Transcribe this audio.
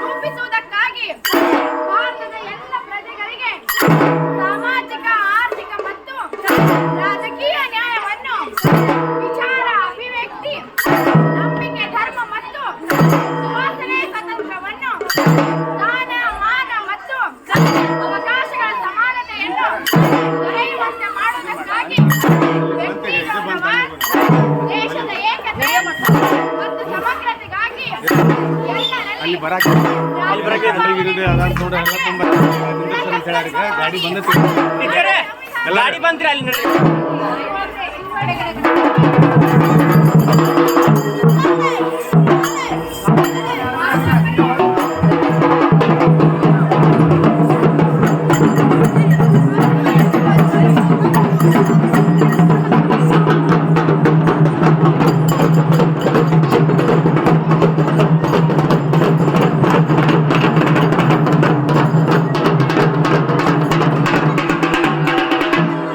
ರೂಪಿಸುವುದಕ್ಕಾಗಿ ಭಾರತದ ಎಲ್ಲ ಪ್ರಜೆಗಳಿಗೆ ಸಾಮಾಜಿಕ, ಆರ್ಥಿಕ ಮತ್ತು ರಾಜಕೀಯ ನ್ಯಾಯವನ್ನು ವಿಚಾರ, ಅಭಿವ್ಯಕ್ತಿ, ನಂಬಿಕೆ, ಧರ್ಮ ಮತ್ತು ಸುವಾಸನೆ ಸ್ವತಂತ್ರವನ್ನು ಮಾನ ಮತ್ತು ಅವಕಾಶಗಳ ಸಮಾನತೆಯನ್ನು ದೊರೆಯುವಂತೆ ಮಾಡುವುದಕ್ಕಾಗಿ ವ್ಯಕ್ತಿ ದೇಶದ ಏಕತೆ ಮತ್ತು ಸಮಗ್ರತೆಗಾಗಿ ಅಲ್ಲಿ ಬರಕ್ಕೆ ಅಲ್ಲಿ ಬರಕ್ಕೆ ವಿರುದ್ಧ ಅದಾರ ನೋಡ ಎಲ್ಲ ತುಂಬಾ ಅಂತ ಹೇಳ್ಯಾರ ಗಾಡಿ ಬಂದೈತಿ ನಿಂತಿವ್ರೆ? ಗಾಡಿ ಬಂತ್ರಿ ಅಲ್ಲಿ